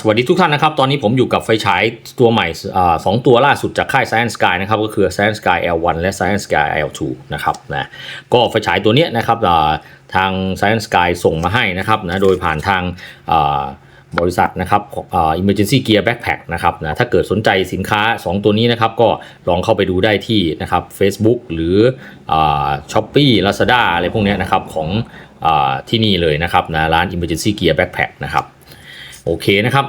สวัสดีทุกท่านนะครับ ตอนนี้ผมอยู่กับไฟฉายตัวใหม่อสองตัวล่าสุดจากค่าย Science Sky นะครับ ก็คือ Science Sky L1 และ Science Sky L2 นะครับนะก็ไฟฉายตัวเนี้ยนะครับทาง Science Sky ส่งมาให้นะครับนะโดยผ่านทางบริษัทนะครับอ Emergency Gear Backpack นะครับนะถ้าเกิดสนใจสินค้า 2 ตัวนี้นะครับ ก็ลองเข้าไปดูได้ที่นะครับ Facebook หรือช้อปปี้ Lazada อะไรพวกนี้นะครับของอที่นี่เลยนะครับนะร้าน Emergency Gear Backpack นะครับ โอเคนะครับ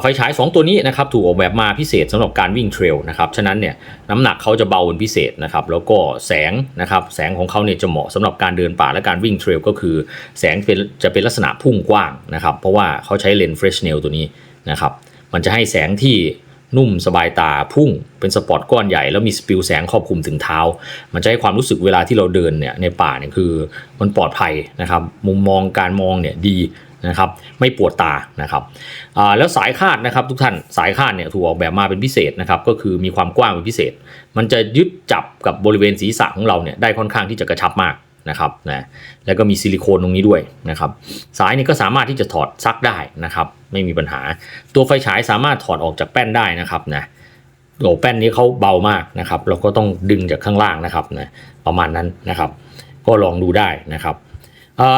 ไฟฉาย 2 ตัวนี้นะครับถูกออกแบบมาพิเศษสำหรับการวิ่งเทรลนะครับฉะนั้นเนี่ยน้ำหนักเขาจะเบาเป็นพิเศษนะครับแล้วก็แสงนะครับแสงของเขาเนี่ยจะเหมาะสำหรับการเดินป่าและการวิ่งเทรลก็คือ แสงจะเป็นลักษณะพุ่งกว้างนะครับเพราะว่าเขาใช้เลนส์เฟรชเนลตัวนี้นะครับมันจะให้แสงที่นุ่มสบายตาพุ่งเป็นสปอตก้อนใหญ่แล้วมีสปิลแสงครอบคลุมถึงเท้า มันจะให้ความรู้สึกเวลาที่เราเดินเนี่ยในป่าเนี่ยคือมันปลอดภัยนะครับมุมมองการมองเนี่ยดี นะครับไม่ปวดตานะครับแล้วสายคาดนะครับทุกท่านสายคาดเนี่ยถูกออกแบบมาเป็นพิเศษนะครับก็คือมีความกว้างเป็นพิเศษ มันจะยึดจับกับบริเวณศีรษะของเราเนี่ยได้ค่อนข้างที่จะกระชับมากนะครับนะแล้วก็มีซิลิโคนตรงนี้ด้วยนะครับสายนี่ก็สามารถที่จะถอดซักได้นะครับไม่มีปัญหา ตัวไฟฉายสามารถถอดออกจากแป้นได้นะครับนะโอ้แป้นนี้เขาเบามากนะครับเราก็ต้องดึงจากข้างล่างนะครับนะประมาณนั้นนะครับ ก็ลองดูได้นะครับ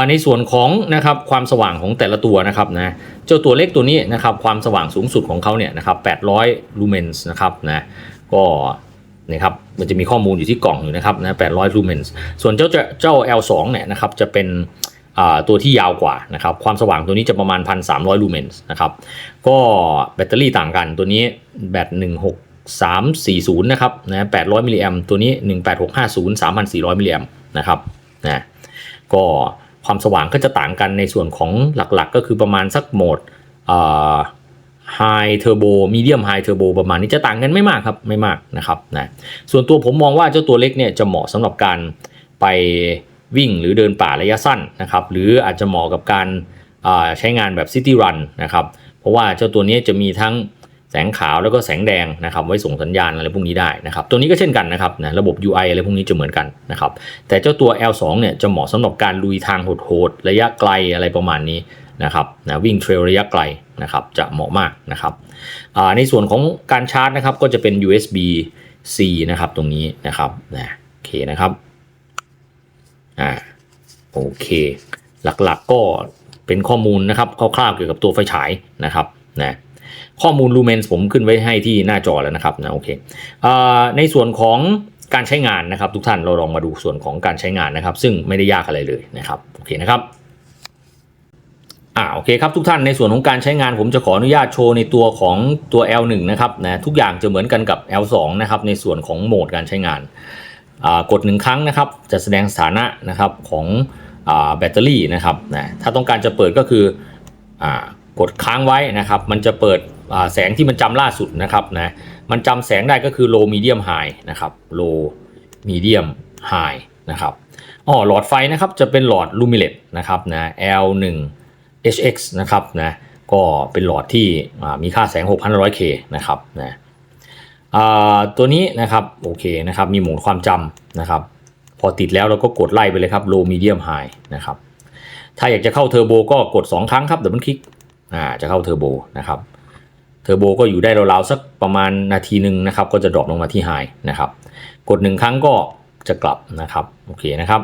ในส่วนของนะครับความสว่างของแต่ละตัวนะครับนะเจ้าตัวเล็กตัวนี้นะครับความสว่างสูงสุดของเขาเนี่ยนะครับ800ลูเมนส์นะครับนะก็นะครับมันจะมีข้อมูลอยู่ที่กล่องอยู่นะครับนะ800ลูเมนส์ส่วนเจ้าเจ้า L2 เนี่ยนะครับจะเป็นอ่าตัวที่ยาวกว่านะครับความสว่างตัวนี้จะประมาณ 1,300ลูเมนส์นะครับก็แบตเตอรี่ต่างกันตัวนี้แบต16340นะครับนะ800มิลลิแอมตัวนี้ 18650 3,400มิลลิแอมนะครับนะก็ ความสว่างก็จะต่างกันในส่วนของหลักๆ ก็คือประมาณสักโหมดอ่า High Turbo Medium High Turbo ประมาณนี้จะต่างกันไม่มากครับไม่มากนะครับนะส่วนตัวผมมองว่าเจ้าตัวเล็กเนี่ยจะเหมาะสำหรับการไปวิ่งหรือเดินป่าระยะสั้นนะครับหรืออาจจะเหมาะกับการใช้งานแบบ City Run นนะครับเพราะว่าเจ้าตัวนี้จะมีทั้ง งขาวแล้วก็แสงแดงนะครับไว้ส่งสัญญาณอะไรพวกนี้ได้นะครับตัวนี้ก็เช่นกันนะครับนะระบบ UI อะไรพวกนี้จะเหมือนกันนะครับแต่เจ้าตัว L2 เนี่ยจะเหมาะสำหรับการลุยทางโหดๆระยะไกลอะไรประมาณนี้นะครับนะวิ่งเทรลระยะไกลนะครับจะเหมาะมากนะครับในส่วนของการชาร์จนะครับก็จะเป็น USB C นะครับตรงนี้นะครับนะโอเคนะครับอ่าโอเคหลักๆก็เป็นข้อมูลนะครับคร่าวๆเกี่ยวกับตัวไฟฉายนะครับนะ ข้อมูลลูเมนส์ผมขึ้นไว้ให้ที่หน้าจอแล้วนะครับนะโอเคอในส่วนของการใช้งานนะครับ ทุกท่านเราลองมาดูส่วนของการใช้งานนะครับ ซึ่งไม่ได้ยากอะไรเลยนะครับโอเคนะครับอ่าโอเคครับทุกท่านในส่วนของการใช้งานผมจะขออนุญาตโชว์ในตัวของตัว L1 นะครับนะทุกอย่างจะเหมือนกันกับ L2 นะครับในส่วนของโหมดการใช้งานกดหนึ่งครั้งนะครับจะแสดงสถานะนะครับของอแบตเตอรี่นะครับนะถ้าต้องการจะเปิดก็คืออกดค้างไว้นะครับ มันจะเปิด แสงที่มันจำล่าสุดนะครับนะมันจำแสงได้ก็คือ low medium high นะครับ low medium high นะครับอ๋อหลอดไฟนะครับจะเป็นหลอดลูมิเลตนะครับนะ L1 HX นะครับนะก็เป็นหลอดที่มีค่าแสง 6,500K นะครับนะอ่าตัวนี้นะครับโอเคนะครับมีหมดความจำนะครับ พอติดแล้วเราก็กดไล่ไปเลยครับ low medium high นะครับถ้าอยากจะเข้าเทอร์โบก็กด 2 ครั้งครับเดี๋ยวมันคลิกอ่าจะเข้าเทอร์โบนะครับ เทอร์โบก็อยู่ได้ราวๆสักประมาณนาทีหนึ่งนะครับก็จะดรอปลงมาที่ high นะครับกด 1 ครั้งก็จะกลับนะครับโอเคนะครับ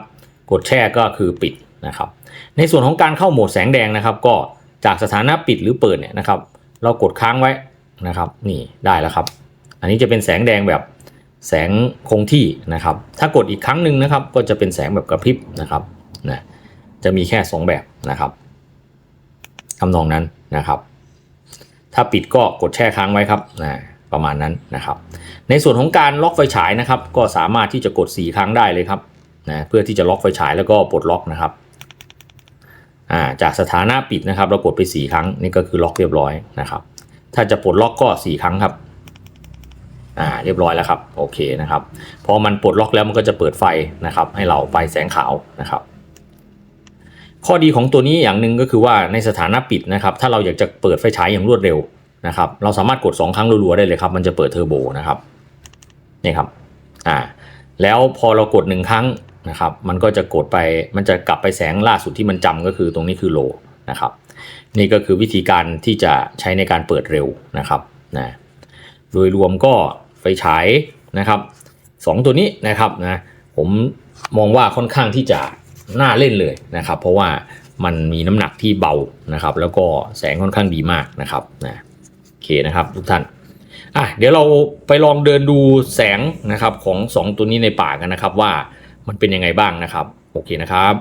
กดแช่ก็คือปิดนะครับในส่วนของการเข้าโหมดแสงแดงนะครับ ก็จากสถานะปิดหรือเปิดเนี่ยนะครับ เรากดค้างไว้นะครับ นี่ได้แล้วครับ อันนี้จะเป็นแสงแดงแบบแสงคงที่นะครับ ถ้ากดอีกครั้งหนึ่งนะครับ ก็จะเป็นแสงแบบกระพริบนะครับนะจะมีแค่ 2 แบบนะครับทำนองนั้นนะครับ ถ้าปิดก็กดแช่ค้างไว้ครับนะประมาณนั้นนะครับ ในส่วนของการล็อกไฟฉายนะครับ ก็สามารถที่จะกด 4 ครั้งได้เลยครับนะเพื่อที่จะล็อกไฟฉายแล้วก็ปลดล็อกนะครับจากสถานะปิดนะครับ เรากดไป 4 ครั้งนี่ก็คือล็อกเรียบร้อยนะครับ ถ้าจะปลดล็อกก็ 4 ครั้งครับอ่าเรียบร้อยแล้วครับโอเคนะครับพอมันปลดล็อกแล้วมันก็จะเปิดไฟนะครับ ให้เราไฟแสงขาวนะครับ ข้อดีของตัวนี้อย่างหนึ่งก็คือว่าในสถานะปิดนะครับ ถ้าเราอยากจะเปิดไฟฉายอย่างรวดเร็วนะครับ เราสามารถกด 2 ครั้งรัวๆได้เลยครับ มันจะเปิดเทอร์โบนะครับนี่ครับอ่าแล้วพอเรากด 1 ครั้งนะครับ มันก็จะกดไปมันจะกลับไปแสงล่าสุดที่มันจำก็คือตรงนี้คือโลนะครับ นี่ก็คือวิธีการที่จะใช้ในการเปิดเร็วนะครับนะโดยรวมก็ไฟฉายนะครับสองตัวนี้นะครับนะผมมองว่าค่อนข้างที่จะ น่าเล่นเลยนะครับ เพราะว่ามันมีน้ำหนักที่เบานะครับ แล้วก็แสงค่อนข้างดีมากนะครับนะโอเคนะครับทุกท่านอะเดี๋ยวเราไปลองเดินดูแสงนะครับของสองตัวนี้ในป่ากันนะครับว่ามันเป็นยังไงบ้างนะครับ โอเคนะครับ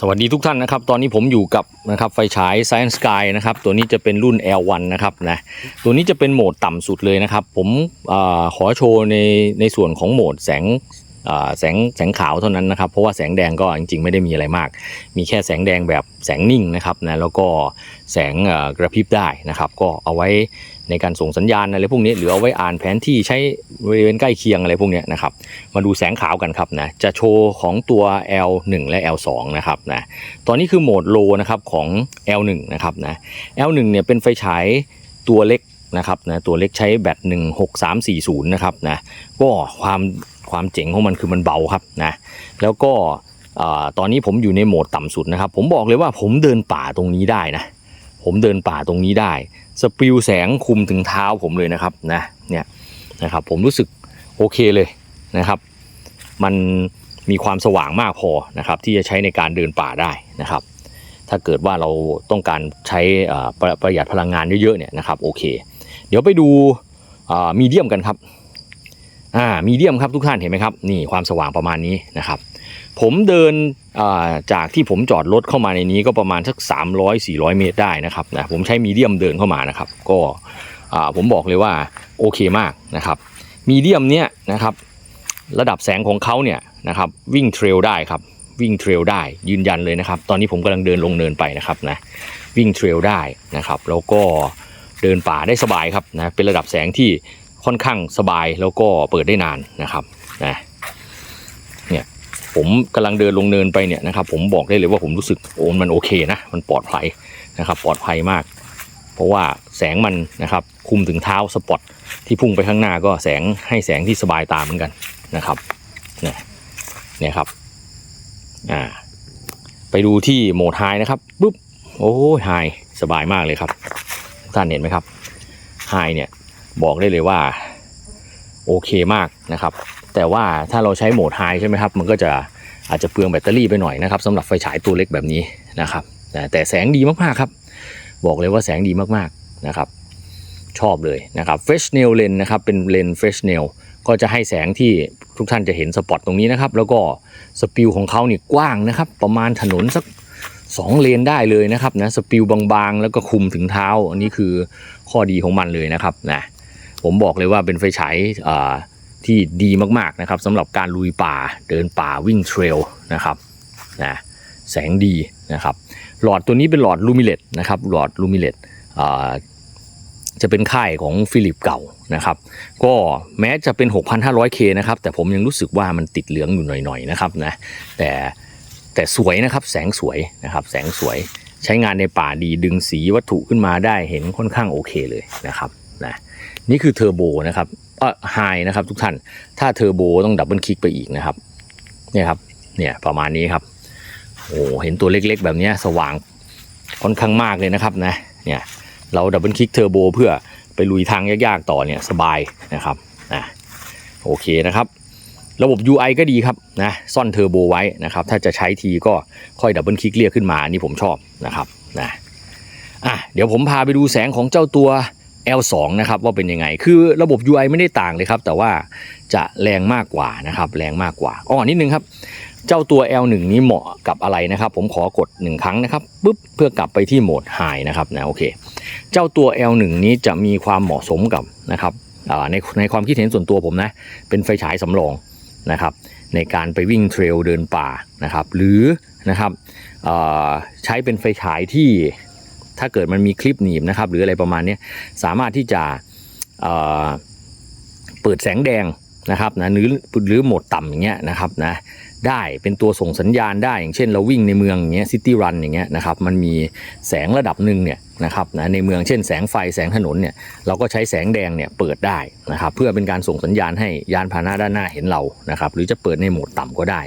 สวัสดีทุกท่านนะครับ ตอนนี้ผมอยู่กับนะครับไฟฉาย Science Sky นะครับ ตัวนี้จะเป็นรุ่น L1 นะครับนะ ตัวนี้จะเป็นโหมดต่ำสุดเลยนะครับ ผมอขอโชว์ในในส่วนของโหมดแสงแสงแสงขาวเท่านั้นนะครับ เพราะว่าแสงแดงก็จริงๆ ไม่ได้มีอะไรมาก มีแค่แสงแดงแบบแสงนิ่งนะครับนะ แล้วก็แสงกระพริบได้นะครับ ก็เอาไว้ ในการส่งสัญญาณอะไรพวกนี้หรือเอาไว้อ่านแผนที่ใช้บริเวณใกล้เคียงอะไรพวกนี้นะครับมาดูแสงขาวกันครับนะจะโชว์ของตัว L1 และ L2 นะครับนะตอนนี้คือโหมด low นะครับของ L1 นะครับนะ L1 เนี่ยเป็นไฟฉายตัวเล็กนะครับนะตัวเล็กใช้แบต16340นะครับนะก็ความความเจ๋งของมันคือมันเบาครับนะแล้วก็ตอนนี้ผมอยู่ในโหมดต่ำสุดนะครับ ผมบอกเลยว่าผมเดินป่าตรงนี้ได้นะผมเดินป่าตรงนี้ได้ สปิวแสงคุมถึงเท้าผมเลยนะครับนะเนี่ยนะครับผมรู้สึกโอเคเลยนะครับ มันมีความสว่างมากพอนะครับที่จะใช้ในการเดินป่าได้นะครับ ถ้าเกิดว่าเราต้องการใช้ประประหยัดพลังงานเยอะๆเนี่ยนะครับโอเค เดี๋ยวไปดูมีเดียมกันครับอ่ามีเดียมครับทุกท่านเห็นไหมครับนี่ความสว่างประมาณนี้นะครับ ผมเดินาจากที่ผมจอดรถเข้ามาในนี้ก็ประมาณสัก 300-400 เมตรได้นะครับนะผมใช้มีเดียมเดินเข้ามานะครับ ก็ผมบอกเลยว่าโอเคมากนะครับมีเดียมเนี้ยนะครับระดับแสงของเขาเนี่ยนะครับวิ่งเทรลได้ครับวิ่งเทรลได้ยืนยันเลยนะครับ ตอนนี้ผมกำลังเดินลงเนินไปนะครับนะวิ่งเทรลได้นะครับ แล้วก็เดินป่าได้สบายครับนะเป็นระดับแสงที่ค่อนข้างสบายแล้วก็เปิดได้นานนะครับนะ ผมกำลังเดินลงเนินไปเนี่ยนะครับผมบอกได้เลยว่าผมรู้สึกโอ้มันโอเคนะมันปลอดภัยนะครับปลอดภัยมาก เพราะว่าแสงมันนะครับคุมถึงเท้าสปอตที่พุ่งไปข้างหน้าก็แสงให้แสงที่สบายตาเหมือนกันนะครับเนี่ยเนี่ยครับอ่าไปดูที่โหมดไฮนะครับปุ๊บโอ้ยไฮสบายมากเลยครับท่านเห็นไหมครับไฮเนี่ยบอกได้เลยว่าโอเคมากนะครับ แต่ว่าถ้าเราใช้โหมดไฮใช่ไหมครับ มันก็จะอาจจะเปลืองแบตเตอรี่ไปหน่อยนะครับสำหรับไฟฉายตัวเล็กแบบนี้นะครับ แต่แต่แสงดีมากๆครับ บอกเลยว่าแสงดีมากๆนะครับ ชอบเลยนะครับ f r e s h n a i l lens นะครับเป็นเลนส์ f r e s h n a i l ก็จะให้แสงที่ทุกท่านจะเห็นสปอตตรงนี้นะครับ แล้วก็สปิลของเขานี่กว้างนะครับ ประมาณถนนสัก2เลนได้เลยนะครับนะสปิลบางๆ แล้วก็คุมถึงเท้า อันนี้คือข้อดีของมันเลยนะครับนะผมบอกเลยว่าเป็นไฟฉายอ่า ที่ดีมากๆนะครับสำหรับการลุยป่าเดินป่าวิ่งเทรลนะครับนะแสงดีนะครับหลอดตัวนี้เป็นหลอดลูมิเลตนะครับหลอดลูมิเลตจะเป็นค่ายของฟิลิปเก่านะครับก็แม้จะเป็น 6,500K นะครับแต่ผมยังรู้สึกว่ามันติดเหลืองอยู่หน่อยๆนะครับนะแต่แต่สวยนะครับแสงสวยนะครับแสงสวยใช้งานในป่าดีดึงสีวัตถุขึ้นมาได้เห็นค่อนข้างโอเคเลยนะครับนะนี่คือเทอร์โบนะครับ เออไฮนะครับ ทุกท่าน ถ้าเทอร์โบต้องดับเบิลคลิกไปอีกนะครับ เนี่ยครับ เนี่ยประมาณนี้ครับ โอ้เห็นตัวเล็กๆ แบบนี้สว่างค่อนข้างมากเลยนะครับนะ เนี่ยเราดับเบิลคลิกเทอร์โบเพื่อไปลุยทางยากๆต่อเนี่ยสบายนะครับนะโอเคนะครับ ระบบ UI ก็ดีครับนะซ่อนเทอร์โบไว้นะครับ ถ้าจะใช้ทีก็ค่อยดับเบิลคลิกเรียกขึ้นมาอันนี่ผมชอบนะครับนะอะเดี๋ยวผมพาไปดูแสงของเจ้าตัว L2 นะครับว่าเป็นยังไง คือระบบ UI ไม่ได้ต่างเลยครับ แต่ว่าจะแรงมากกว่านะครับ แรงมากกว่าอ๋อนิดนึงครับ เจ้าตัว L1 นี้เหมาะกับอะไรนะครับ ผมขอกด 1 ครั้งนะครับปุ๊บเพื่อกลับไปที่โหมด High นะครับนะโอเค เจ้าตัว L1 นี้จะมีความเหมาะสมกับนะครับในในความคิดเห็นส่วนตัวผมนะ เป็นไฟฉายสำรองนะครับ ในการไปวิ่งเทรลเดินป่านะครับ หรือนะครับใช้เป็นไฟฉายที่ ถ้าเกิดมันมีคลิปหนีบนะครับหรืออะไรประมาณนี้สามารถที่จะเเปิดแสงแดงนะครับนะหรือหรือโหมดต่ำอย่างเงี้ยนะครับนะได้เป็นตัวส่งสัญญาณได้อย่างเช่นเราวิ่งในเมืองอย่างเงี้ยซิตี้รันอย่างเงี้ยนะครับมันมีแสงระดับหนึ่งเนี่ยนะครับนะในเมืองเช่นแสงไฟแสงถนนเนี่ยเราก็ใช้แสงแดงเนี่ยเปิดได้นะครับเพื่อเป็นการส่งสัญญาณให้ยานพาหนะด้านหน้าเห็นเรานะครับหรือจะเปิดในโหมดต่ำก็ได้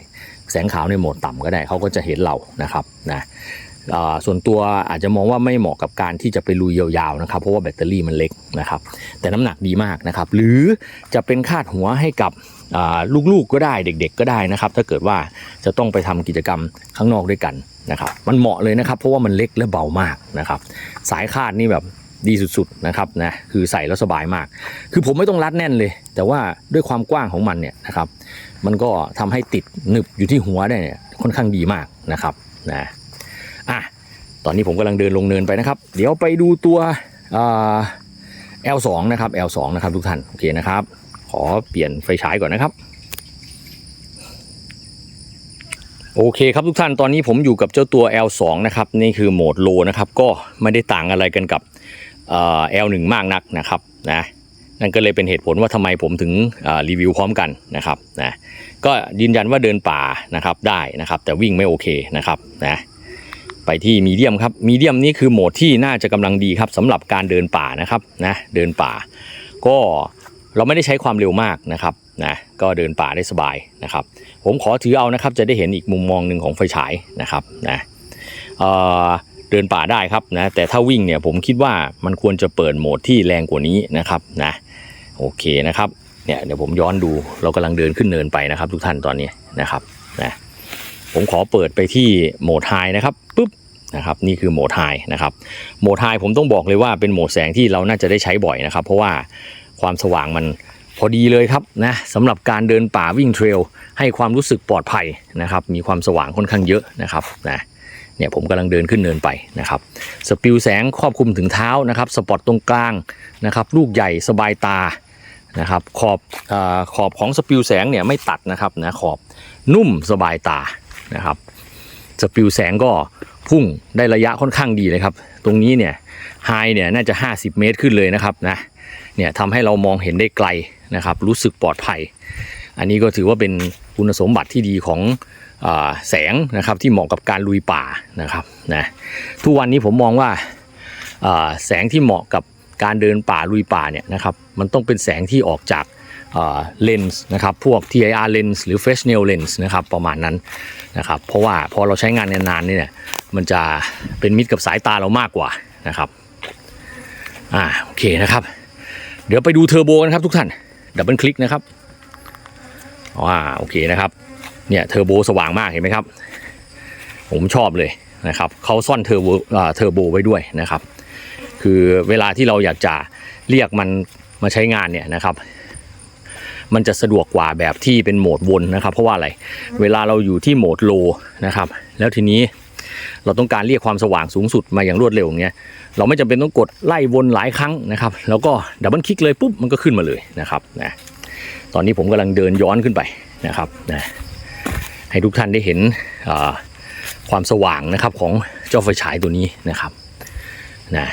แสงขาวในโหมดต่ำก็ได้เขาก็จะเห็นเรานะครับนะ ส่วนตัวอาจจะมองว่าไม่เหมาะกับการที่จะไปลุยยาวๆนะครับเพราะว่าแบตเตอรี่มันเล็กนะครับแต่น้ำหนักดีมากนะครับหรือจะเป็นคาดหัวให้กับลูกๆก็ได้เด็ก ๆ ก็ได้นะครับถ้าเกิดว่าจะต้องไปทำกิจกรรมข้างนอกด้วยกันนะครับมันเหมาะเลยนะครับเพราะว่ามันเล็กและเบามากนะครับสายคาดนี่แบบดีสุดๆนะครับนะคือใส่แล้วสบายมาก คือผมไม่ต้องรัดแน่นเลย แต่ว่าด้วยความกว้างของมันเนี่ยนะครับมันก็ทำให้ติดหนึบอยู่ที่หัวได้เนี่ยค่อนข้างดีมากนะครับนะ อะตอนนี้ผมกำลังเดินลงเนินไปนะครับ เดี๋ยวไปดูตัวอ่า L2 นะครับ L2 นะครับทุกท่านโอเคนะครับ ขอเปลี่ยนไฟฉายก่อนนะครับ โอเคครับทุกท่านตอนนี้ผมอยู่กับเจ้าตัว L2 นะครับนี่คือโหมดโลนะครับก็ไม่ได้ต่างอะไรกันกับเอ่อ L1 มากนักนะครับนะนั่นก็เลยเป็นเหตุผลว่าทำไมผมถึงรีวิวพร้อมกันนะครับนะก็ยืนยันว่าเดินป่านะครับได้นะครับ แต่วิ่งไม่โอเคนะครับนะ ไปที่มีเดียมครับมีเดียมนี่คือโหมดที่น่าจะกำลังดีครับสำหรับการเดินป่านะครับนะเดินป่า ก็เราไม่ได้ใช้ความเร็วมากนะครับนะก็เดินป่าได้สบายนะครับ ผมขอถือเอานะครับจะได้เห็นอีกมุมมองหนึ่งของไฟฉายนะครับนะเเดินป่าได้ครับนะแต่ถ้าวิ่งเนี่ยผมคิดว่ามันควรจะเปิดโหมดที่แรงกว่านี้นะครับนะโอเคนะครับเนี่ยเดี๋ยวผมย้อนดูเรากำลังเดินขึ้นเนินไปนะครับ ทุกท่านตอนนี้นะครับนะ ผมขอเปิดไปที่โหมดไฮนะครับปุ๊บนะครับนี่คือโหมดไฮนะครับโหมดไฮผมต้องบอกเลยว่าเป็นโหมดแสงที่เราน่าจะได้ใช้บ่อยนะครับ เพราะว่าความสว่างมันพอดีเลยครับนะสำหรับการเดินป่าวิ่งเทรลให้ความรู้สึกปลอดภัยนะครับ มีความสว่างค่อนข้างเยอะนะครับนะเนี่ยผมกำลังเดินขึ้นเนินไปนะครับสปิลแสงครอบคลุมถึงเท้านะครับสปอตตรงกลางนะครับลูกใหญ่สบายตานะครับขอบอขอบของสปิลแสงเนี่ยไม่ตัดนะครับนะขอบนุ่มสบายตา นะครับสปิลแสงก็พุ่งได้ระยะค่อนข้างดีเลยครับ ตรงนี้เนี่ยไฮเนี่ยน่าจะ 50 เมตรขึ้นเลยนะครับนะเนี่ยทำให้เรามองเห็นได้ไกลนะครับ รู้สึกปลอดภัย อันนี้ก็ถือว่าเป็นคุณสมบัติที่ดีของอแสงนะครับที่เหมาะกับการลุยป่านะครับนะทุกวันนี้ผมมองว่าอ่าแสงที่เหมาะกับการเดินป่าลุยป่าเนี่ยนะครับมันต้องเป็นแสงที่ออกจาก เลนส์นะครับพวก TIR lens หรือ Fresnel lens นะครับประมาณนั้นนะครับเพราะว่าพอเราใช้งานนานๆเนี่ยมันจะเป็นมิตรกับสายตาเรามากกว่านะครับอ่าโอเคนะครับ เดี๋ยวไปดูเทอร์โบกันครับทุกท่านดับเบิลคลิกนะครับอ่าโอเคนะครับเนี่ยเทอร์โบสว่างมากเห็นไหมครับ ผมชอบเลยนะครับเขาซ่อนเทอร์โบอ่าเทอร์โบไว้ด้วยนะครับ คือเวลาที่เราอยากจะเรียกมันมาใช้งานเนี่ยนะครับ มันจะสะดวกกว่าแบบที่เป็นโหมดวนนะครับ เพราะว่าอะไรเวลาเราอยู่ที่โหมดโลนะครับ แล้วทีนี้เราต้องการเรียกความสว่างสูงสุดมาอย่างรวดเร็วอย่างเงี้ยเราไม่จำเป็นต้องกดไล่วนหลายครั้งนะครับ แล้วก็ดับเบิลคลิกเลยปุ๊บมันก็ขึ้นมาเลยนะครับนะตอนนี้ผมกำลังเดินย้อนขึ้นไปนะครับนะให้ทุกท่านได้เห็นความสว่างนะครับของเจ้าไฟฉายตัวนี้นะครับนะ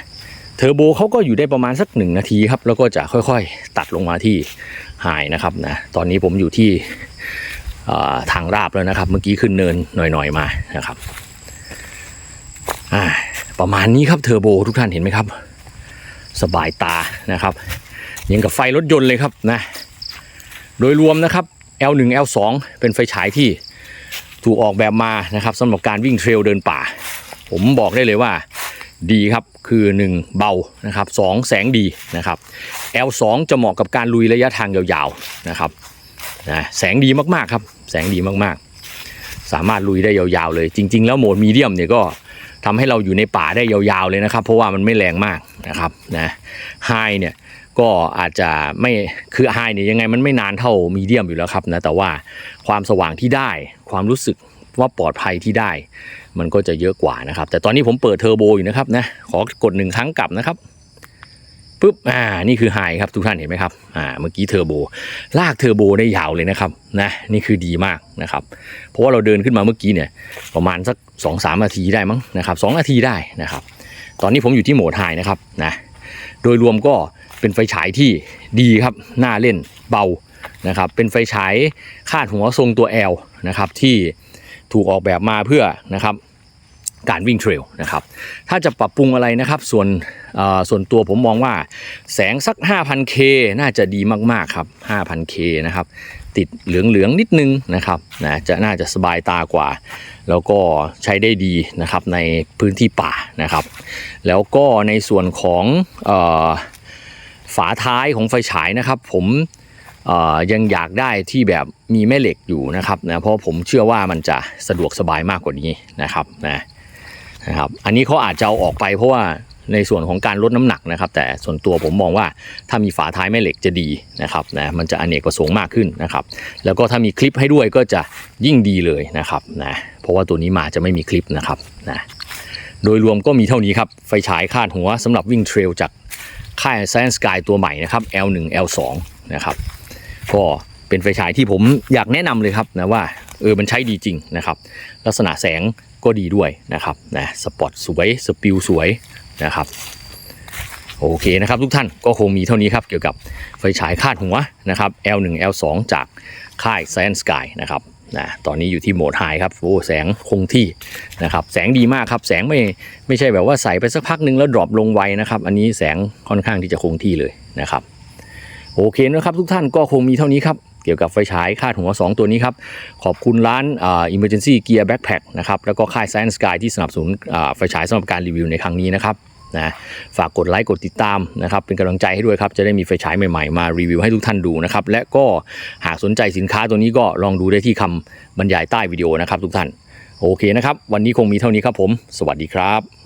เทอร์โบเขาก็อยู่ได้ประมาณสักหนึ่งนาทีครับ แล้วก็จะค่อยๆ ตัดลงมาที่ ไฮนะครับนะตอนนี้ผมอยู่ที่ทางราบแล้วนะครับ เมื่อกี้ขึ้นเนินหน่อยๆมานะครับประมาณนี้ครับเทอร์โบทุกท่านเห็นไหมครับ สบายตานะครับยังกับไฟรถยนต์เลยครับนะโดยรวมนะครับ L1 L2 เป็นไฟฉายที่ถูกออกแบบมานะครับสำหรับการวิ่งเทรลเดินป่า ผมบอกได้เลยว่า ดีครับคือ 1 เบานะครับ2แสงดีนะครับ L2 จะเหมาะกับการลุยระยะทางยาวๆนะครับนะแสงดีมากๆครับ แสงดีมากๆ สามารถลุยได้ยาวๆเลย จริง ๆ แล้วโหมดมีเดียมเนี่ยก็ทำให้เราอยู่ในป่าได้ยาวๆเลยนะครับ เพราะว่ามันไม่แรงมากนะครับนะไฮเนี่ยก็อาจจะไม่คือไฮเนี่ยยังไงมันไม่นานเท่ามีเดียมอยู่แล้วครับนะแต่ว่าความสว่างที่ได้ความรู้สึกว่าปลอดภัยที่ได้ มันก็จะเยอะกว่านะครับ แต่ตอนนี้ผมเปิดเทอร์โบอยู่นะครับนะขอกดหนึ่งครั้งกลับนะครับปุ๊บอ่านี่คือไฮครับทุกท่านเห็นไหมครับอ่าเมื่อกี้เทอร์โบลากเทอร์โบได้ยาวเลยนะครับนะนี่คือดีมากนะครับ เพราะว่าเราเดินขึ้นมาเมื่อกี้เนี่ยประมาณสัก2อสามนาทีได้มั้งนะครับสองนาทีได้นะครับ ตอนนี้ผมอยู่ที่โหมดไฮนะครับนะโดยรวมก็เป็นไฟฉายที่ดีครับน่าเล่นเบานะครับเป็นไฟฉายคาดหัวทรงตัว L นะครับที่ถูกออกแบบมาเพื่อนะครับ การวิ่งเทรลนะครับ ถ้าจะปรับปรุงอะไรนะครับ ส่วนส่วนตัวผมมองว่าแสงสัก 5,000K น่าจะดีมากๆครับ 5,000K นะครับ ติดเหลืองๆนิดนึงนะครับนะจะน่าจะสบายตากว่า แล้วก็ใช้ได้ดีนะครับในพื้นที่ป่านะครับ แล้วก็ในส่วนของออฝาท้ายของไฟฉายนะครับ ผมยังอยากได้ที่แบบมีแม่เหล็กอยู่นะครับนะเพราะผมเชื่อว่ามันจะสะดวกสบายมากกว่านี้นะครับนะ นะครับ อันนี้เขาอาจจะเอาออกไปเพราะว่าในส่วนของการลดน้ำหนักนะครับ แต่ส่วนตัวผมมองว่าถ้ามีฝาท้ายแม่เหล็กจะดีนะครับนะมันจะอเนกประสงค์มากขึ้นนะครับ แล้วก็ถ้ามีคลิปให้ด้วยก็จะยิ่งดีเลยนะครับนะเพราะว่าตัวนี้มาจะไม่มีคลิปนะครับนะโดยรวมก็มีเท่านี้ครับ ไฟฉายคาดหัวสำหรับวิ่งเทรลจากค่าย Science Sky ตัวใหม่นะครับ L1 L2 นะครับก็เป็นไฟฉายที่ผมอยากแนะนำเลยครับนะว่าเออมันใช้ดีจริงนะครับ ลักษณะแสง ก็ดีด้วยนะครับนะสปอตสวยสปิลสวยนะครับโอเคนะครับทุกท่านก็คงมีเท่านี้ครับ เกี่ยวกับไฟฉายคาดหัวนะครับ L1 L2 จากค่าย Science Sky นะครับนะตอนนี้อยู่ที่โหมดไฮครับโอ้แสงคงที่นะครับแสงดีมากครับ แสงไม่ไม่ใช่แบบว่าใส่ไปสักพักนึงแล้วดรอปลงไวนะครับ อันนี้แสงค่อนข้างที่จะคงที่เลยนะครับ โอเคนะครับทุกท่านก็คงมีเท่านี้ครับ เกี่ยวกับไฟฉายคาดหัว 2 ตัวนี้ครับ ขอบคุณร้านอ่า Emergency Gear Backpack นะครับแล้วก็ค่าย Science Sky ที่สนับสนุนอ่าไฟฉายสำหรับการรีวิวในครั้งนี้นะครับนะฝากกดไลค์กดติดตามนะครับเป็นกำลังใจให้ด้วยครับ จะได้มีไฟฉายใหม่ๆ มารีวิวให้ทุกท่านดูนะครับ และก็หากสนใจสินค้าตัวนี้ก็ลองดูได้ที่คำบรรยายใต้วิดีโอนะครับทุกท่าน โอเคนะครับ วันนี้คงมีเท่านี้ครับผม สวัสดีครับ